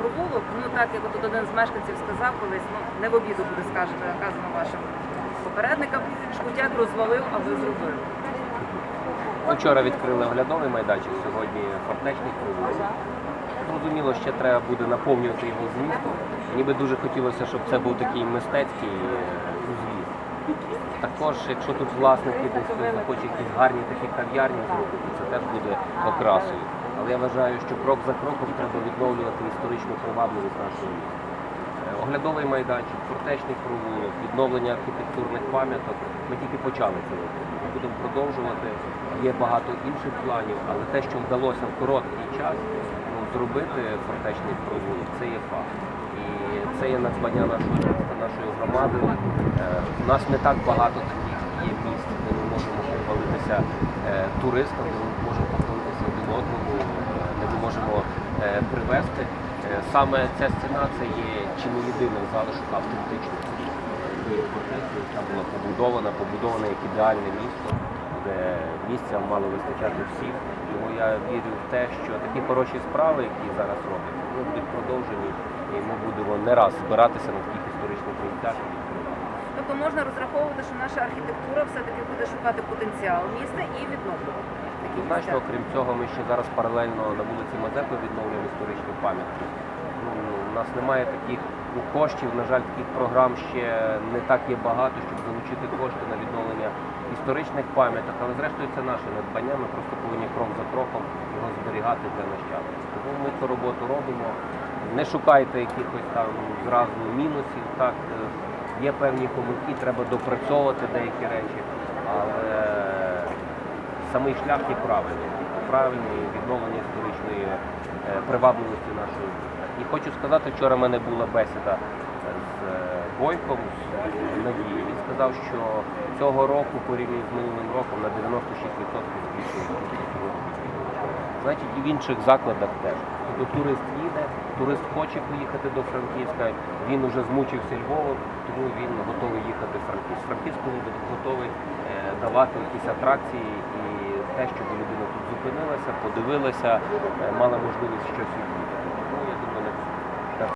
провулок, ну так як тут один з мешканців сказав колись, ну не в обіду буде скажено, казано вашим попередникам, Шкутяк розвалив, а ви зробили. Вчора відкрили оглядовий майданчик, сьогодні фортечний провулок. Зрозуміло, ще треба буде наповнювати його змістом. Мені би дуже хотілося, щоб це був такий мистецький е, узвіз. Також, якщо тут власники десь захоче якісь гарні такі кав'ярні зробити, це теж буде окрасою. Але я вважаю, що крок за кроком треба відновлювати історичну привабливість нашого міста. Е, Оглядовий майданчик, фортечний провулок, відновлення архітектурних пам'яток. Ми тільки почали це робити. Ми будемо продовжувати. Є багато інших планів, але те, що вдалося в короткий час ну, зробити фортечний провулок, це є факт. І це є надбання нашого міста, нашої громади. Е, У нас не так багато таких є місць, де ми можемо похвалитися е, туристам, де ми можемо похвалитися один одному, е, де ми можемо привезти. Е, Саме ця стіна це є чи не єдиний залишок автентичності тієї яка була побудована, побудована як ідеальне місто, де місця мало вистачати всіх. Тому я вірю в те, що такі хороші справи, які зараз робляться, вони будуть продовжені, і ми будемо не раз збиратися на таких історичних місцях. Тобто можна розраховувати, що наша архітектура все-таки буде шукати потенціал міста і відновлювати такі Значно, місця. окрім цього, ми ще зараз паралельно на вулиці Мазепи відновлюємо історичні пам'ятки. Ну, у нас немає таких ну, коштів, на жаль, таких програм ще не так є багато, щоб залучити кошти на відновлення історичних пам'яток, але зрештою це наше надбання, ми просто повинні крок за кроком його зберігати для нащадків. Тому ми цю роботу робимо. Не шукайте якихось там зразу мінусів. Так, е, є певні помилки, треба допрацьовувати деякі речі, але самий шлях є правильний. Правильний відновлення історичної е, привабливості нашої. І хочу сказати, вчора в мене була бесіда з е, Бойком з Надією. Він сказав, що цього року порівняно з минулим роком на 96% збільшується. Значить, і в інших закладах теж. Тобто турист їде, турист хоче поїхати до Франківська, він уже змучився Львовом, тому він готовий їхати в Франківськ. Франківськ повинен бути готовий е, давати якісь атракції і те, щоб людина тут зупинилася, подивилася, е, мала можливість щось відвідати.